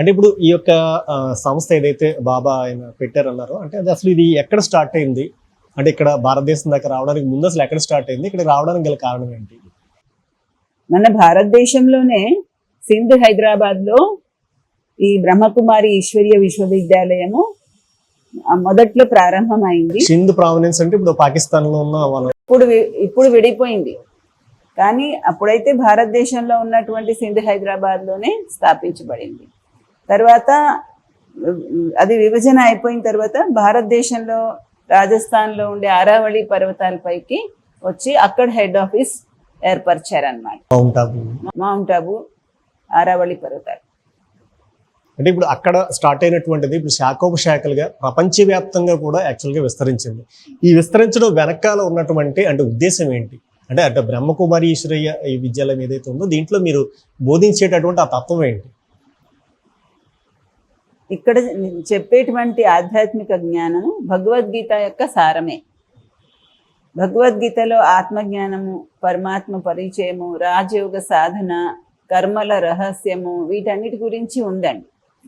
అంటే ఇప్పుడు ఈ యొక్క సంస్థ ఏదైతే బాబా ఆయన పెట్టారన్నారో అంటే అది అసలు ఇది ఎక్కడ స్టార్ట్ అయింది? అంటే ఇక్కడ భారతదేశం దాకా రావడానికి ముందు అసలు ఎక్కడ స్టార్ట్ అయింది? ఇక్కడ రావడానికి గల కారణం ఏంటి? మన భారతదేశంలోనే సింధ్ హైదరాబాద్లో ఈ బ్రహ్మకుమారి ఈశ్వరీయ విశ్వవిద్యాలయము మొదట్లో ప్రారంభమైంది. సింధ్ ప్రావినెన్స్ అంటే ఇప్పుడు పాకిస్తాన్లో ఉన్న వాళ్ళ ఇప్పుడు ఇప్పుడు విడిపోయింది. కానీ అప్పుడైతే భారతదేశంలో ఉన్నటువంటి సింధ్ హైదరాబాద్లోనే స్థాపించబడింది. తర్వాత అది విభజన అయిపోయిన తర్వాత భారతదేశంలో రాజస్థాన్లో ఉండే ఆరావళి పర్వతాలపైకి వచ్చి అక్కడ హెడ్ ఆఫీస్ ఏర్పరిచారనమాట మౌంట్ ఆబు. మౌంట్ ఆబు ఆరావళి పర్వతాలు. అంటే ఇప్పుడు అక్కడ స్టార్ట్ అయినటువంటిది ఇప్పుడు శాఖోపశాఖలుగా ప్రపంచవ్యాప్తంగా కూడా యాక్చువల్గా విస్తరించింది. ఈ విస్తరించడం వెనకాల ఉన్నటువంటి అంటే ఉద్దేశం ఏంటి? అంటే అంటే బ్రహ్మకుమారి ఈశ్వరయ్య ఈ విద్యాలయం ఏదైతే ఉందో దీంట్లో మీరు బోధించేటటువంటి ఆ తత్వం ఏంటి? ఇక్కడ చెప్పేటువంటి ఆధ్యాత్మిక జ్ఞానము భగవద్గీత యొక్క సారమే. భగవద్గీతలో ఆత్మజ్ఞానము పరమాత్మ పరిచయము రాజయోగ సాధన కర్మల రహస్యము వీటన్నిటి గురించి ఉందండి.